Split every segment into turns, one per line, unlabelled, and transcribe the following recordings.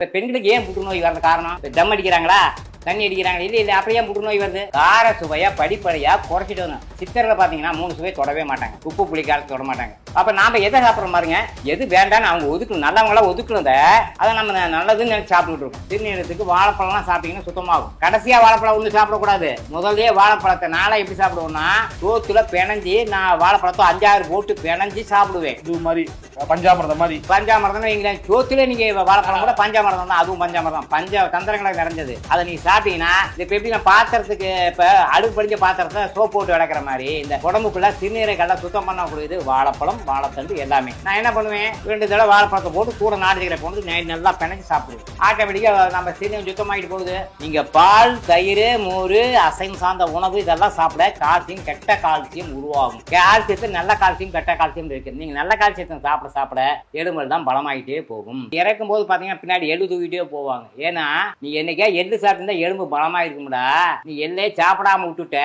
இப்ப பெண்களுக்கு ஏன் புற்றுநோய் வரது காரணம்? இப்ப தம் அடிக்கிறாங்களா? தண்ணி அடிக்கிறாங்க இல்ல இல்ல அப்படியே புற்றுநோய் வருது? கார சுவையா படிப்படியா குறைச்சிட்டு வரணும். சித்தரில் பாத்தீங்கன்னா மூணு சுவை தொடவே மாட்டாங்க. உப்பு புளி தொட மாட்டாங்க அப்ப நாம எதை சாப்பிடுறோம் பாருங்க? எது வேண்டாம்னு அவங்க ஒதுக்கணும். நல்லவங்களா ஒதுக்கணுத அதை நம்ம நல்லதுன்னு நினைச்சு சாப்பிட்டுட்டு இருக்கோம். திருநீரத்துக்கு வாழைப்பழம்லாம் சாப்பிட்டீங்கன்னா சுத்தமாகும். கடைசியா வாழைப்பழம் ஒண்ணு சாப்பிடக்கூடாது. முதல்லயே வாழைப்பழத்தை நாளா எப்படி சாப்பிடுவோம்னா சோத்துல பிணைஞ்சி நான் வாழைப்பழத்தை அஞ்சாறு போட்டு பிணைஞ்சி சாப்பிடுவேன்.
இது மாதிரி பஞ்சாமிரதம் மாதிரி.
பஞ்சாமிரதம் வைங்களேன் சோத்துல நீங்க வாழைப்பழம் கூட பஞ்சாமிரதம் தான். அதுவும் பஞ்சாமிரதம். பஞ்ச தந்திரங்களை நிறைஞ்சது. அதை நீங்க சாப்பிட்டீங்கன்னா இப்ப எப்படி நான் பாத்திரத்துக்கு இப்ப அடுப்பு படிஞ்ச பாத்திரத்தை சோப் போட்டு விளக்குற மாதிரி இந்த உடம்புக்குள்ள சிறுநீரைகள்லாம் சுத்தம் பண்ணக்கூடியது வாழைப்பழம் வாழைத்தண்டு எல்லாமே. நான் என்ன பண்ணுவேன்? ரெண்டு தடவை வாழைப்பழத்தை போட்டு கூட நாடுகளை போட்டு நல்லா பிணைஞ்சு சாப்பிடுவேன். ஆட்டோமேட்டிக்கா நம்ம சீனியம் சுத்தமாயிட்டு போகுது. நீங்க பால் தயிர் மோர் அசைவம் சார்ந்த உணவு இதெல்லாம் சாப்பிட கால்சியம் கெட்ட கால்சியம் உருவாகும். கால்சியத்தில் நல்ல கால்சியம் கெட்ட கால்சியம் இருக்கு. நீங்க நல்ல கால்சியத்தை சாப்பிட சாப்பிட எலும்புகள் தான் பலமாயிட்டே போகும். இறக்கும் போது பாத்தீங்கன்னா பின்னாடி எள்ளு தூக்கிட்டே போவாங்க. ஏன்னா நீ என்னைக்கா எள்ளு சாப்பிட்டு எலும்பு பலமாக இருக்கும்டா நீ எள்ளே சாப்பிடாம விட்டுட்ட.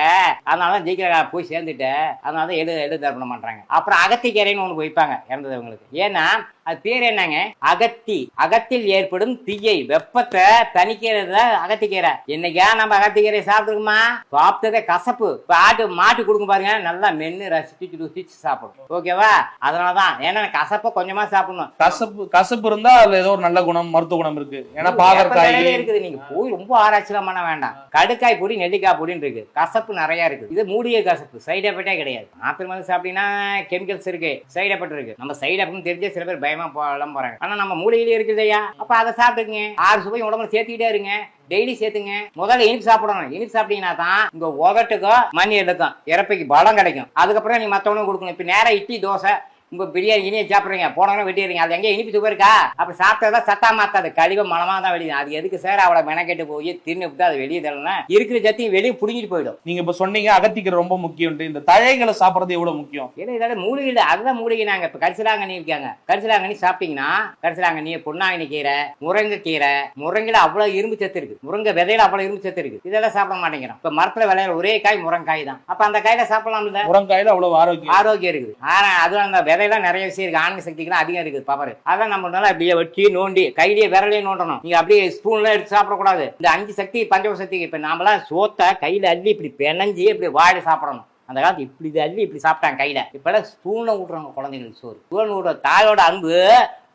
அதனால தான் ஜெயிக்கிற போய் சேர்ந்துட்ட. அதனால தான் எள்ளு எள்ளு தர்ப்பணம் பண்றாங்க. அப்புறம் அகத்திக்கீரைன்னு ஒன்று வைப்பாங்க இறந்தவங்களுக்கு ஏன்னா அது பேர் என்னங்க? அகத்தி. அகத்தில் ஏற்படும் தீயை வெப்பத்தை தணிக்கிறது அகத்திக்கீரை. என்னைக்கா நம்ம அகத்திக்கீரை சாப்பிட்டுருக்குமா? சாப்பிட்டதே கசப்பு. இப்ப ஆட்டு மாட்டு கொடுக்கும் பாருங்க நல்லா மென்னு ரசிச்சு ருசிச்சு சாப்பிடும் ஓகேவா? அதனாலதான். ஏன்னா கசப்பை கொஞ்சமா சாப்பிடணும்.
கசப்பு கசப்பு இருந்தா அதுல ஏதோ ஒரு நல்ல குணம் மருத்துவ குணம் இருக்கு. ஏன்னா பாகற்காய்.
இருக்குது நீங்க. போய் ரொம்ப ஆராய்ச்சிலாம் பண்ண வேண்டாம். கடுக்காய் பொடி நெல்லிக்காய் பொடின்னு இருக்கு கசப்பு நிறைய இருக்கு இது மூலிகை கசப்பு. சைடு எஃபெக்டே கிடையாது. ஆப்பிள் மருந்து சாப்பிட்டீங்கன்னா கெமிக்கல்ஸ் இருக்கு. சைடு எஃபெக்ட் இருக்கு. நம்ம சைடு எஃபெக்ட் தெரிஞ்சே சில பேர் பயமா போகலாம் போறாங்க. ஆனா நம்ம மூலிகையிலே இருக்குதையா அப்ப அதை சாப்பிட்டுக்குங்க ஆறு சுவை உடம்புல சேர்த்துக்கிட்டே இருங்க. டெய்லி சேர்த்துங்க. முதல்ல இனிப்பு சாப்பிடணும். இனிப்பு சாப்பிட்டீங்கன்னா தான் உங்க உதட்டுக்கும் மணி எடுக்கும் இறப்பைக்கு பலம் கிடைக்கும். அதுக்கப்புறம் நீ மத்தவனுக்கு கொடுக்கணும். இப்ப நேரா இட்லி தோசை உங்க பிரியாணி இனியை சாப்பிடுறீங்க போனவங்க வெட்டிடுறீங்க அது எங்க இனிப்பு இருக்கா? அப்ப சாப்பிட்டதா சத்தா மாத்தாது. கழிவு மலமா தான் வெளியே. அது எதுக்கு சார்? அவளை மெனக்கெட்டு போய் தின்னு விட்டு அதை வெளியே தரலாம் இருக்கிற ஜத்தையும் வெளியே புடுங்கிட்டு போயிடும்.
நீங்க இப்ப சொன்னீங்க அகத்திக்கீரை ரொம்ப முக்கியம் இந்த தழைகளை சாப்பிடுறது எவ்வளவு முக்கியம்?
ஏன்னா இதோட மூலிகை இல்லை. அதுதான் மூலிகை நாங்க. இப்ப கரிசலாங்கண்ணி இருக்காங்க. கரிசலாங்கண்ணி சாப்பிட்டீங்கன்னா கரிசலாங்கண்ணி பொன்னாங்கண்ணி கீரை முருங்கை கீரை முருங்கையில அவ்வளவு இரும்பு சத்து இருக்கு. முருங்கை விதையில அவ்வளவு இரும்பு சத்து இருக்கு. இதெல்லாம் சாப்பிட மாட்டேங்கிறோம். இப்ப மரத்துல விளையிற ஒரே காய் முருங்காய் தான். அப்ப அந்த காயில சாப்பிடலாம்ல?
முருங்காயில அவ்வளவு ஆரோக்கியம்.
ஆரோக்கியம் இருக்குது. ஆனா அது அந்த விதையெல்லாம் நிறைய விஷயம் இருக்கு. ஆன்மீக சக்திக்கு அதிகம் இருக்குது. பவர். அதான் நம்ம நல்லா அப்படியே வெட்டி நோண்டி கையிலேயே விரலையே நோண்டணும். நீங்க அப்படியே ஸ்பூன்ல எடுத்து சாப்பிடக்கூடாது. இந்த அஞ்சு சக்தி பஞ்சவ சக்தி இப்ப நாமெல்லாம் சோத்தை கையில அள்ளி இப்படி பிணைஞ்சி இப்படி வாழை சாப்பிடணும். அந்த காலத்து இப்படி இது அள்ளி இப்படி சாப்பிட்டாங்க கையில. இப்பெல்லாம் ஸ்பூன்ல ஊட்டுறாங்க குழந்தைங்களுக்கு சோறு. ஸ்பூன் ஊட்டுற தாயோட அன்பு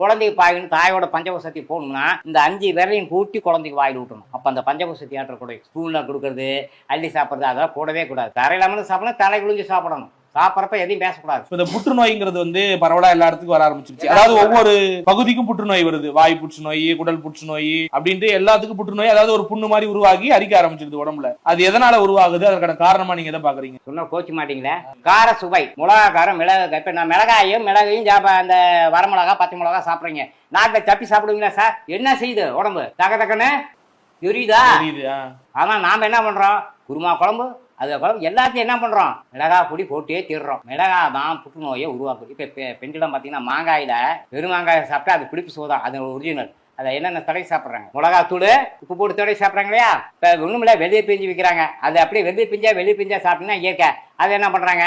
குழந்தைக்கு பாயணும் தாயோட பஞ்சபசக்தி போகணும்னா இந்த அஞ்சு விரலையும் கூட்டி குழந்தைக்கு வாயில் ஊட்டணும். அப்போ அந்த பஞ்சபசக்தி கூட ஸ்பூன்லாம் கொடுக்குறது அள்ளி சாப்பிட்றது அதெல்லாம் கூடவே கூடாது. தரையில வந்து சாப்பிடணும் தலை குளிஞ்சு சாப்பிடணும். சாப்பிட்றப்ப எதையும் பேசக்கூடாது.
இந்த புற்றுநோய்ங்கிறது வந்து பரவலா எல்லா இடத்துக்கும் வர ஆரம்பிச்சிருச்சு. அதாவது ஒவ்வொரு பகுதிக்கும் புற்றுநோய் வருது. வாய் புற்றுநோய் குடல் புற்றுநோய் அப்படின்ட்டு எல்லாத்துக்கும் புற்றுநோய் அதாவது ஒரு புண்ணு மாதிரி உருவாகி அரிக்க ஆரம்பிச்சிருது உடம்புல. அது எதனால உருவாகுது? அதற்கான காரணமா நீங்க எதை பாக்குறீங்க?
சொன்னா கோச்சு மாட்டீங்களே? கார சுவை. மிளகா காரம் மிளகு இப்ப நான் மிளகாயும் மிளகையும் சாப்ப அந்த வரமிளகா பச்சை மிளகா சாப்பிடுறீங்க. நாட்டில் தப்பி சாப்பிடுவீங்களா சார்? என்ன செய்யுது உடம்பு? தக தக்கன்னு எரியுதா. ஆனா நாம என்ன பண்றோம்? குருமா குழம்பு அதுக்கப்புறம் குழம்பு எல்லாத்தையும் என்ன பண்ணுறோம் மிளகா பொடி போட்டே தீர்றோம். மிளகா தான் புற்றுநோயை உருவாக்குது. இப்போ பெண்களிடம் பார்த்தீங்கன்னா மாங்காயில் வெறும் மாங்காயை சாப்பிட்டா அது பிடிப்பு சோதா அது ஒரிஜினல் அதை என்னென்ன தடவை சாப்பிட்றாங்க? மிளகா தூள் உப்பு போட்டு தடவை சாப்பிட்றாங்க இல்லையா? இப்போ ஒண்ணுமில்ல வெளியே பிஞ்சு விற்கிறாங்க அது அப்படியே வெளியே பிஞ்சா வெளியே பிஞ்சா சாப்பிட்டீங்கன்னா இயற்கை. அது என்ன பண்ணுறாங்க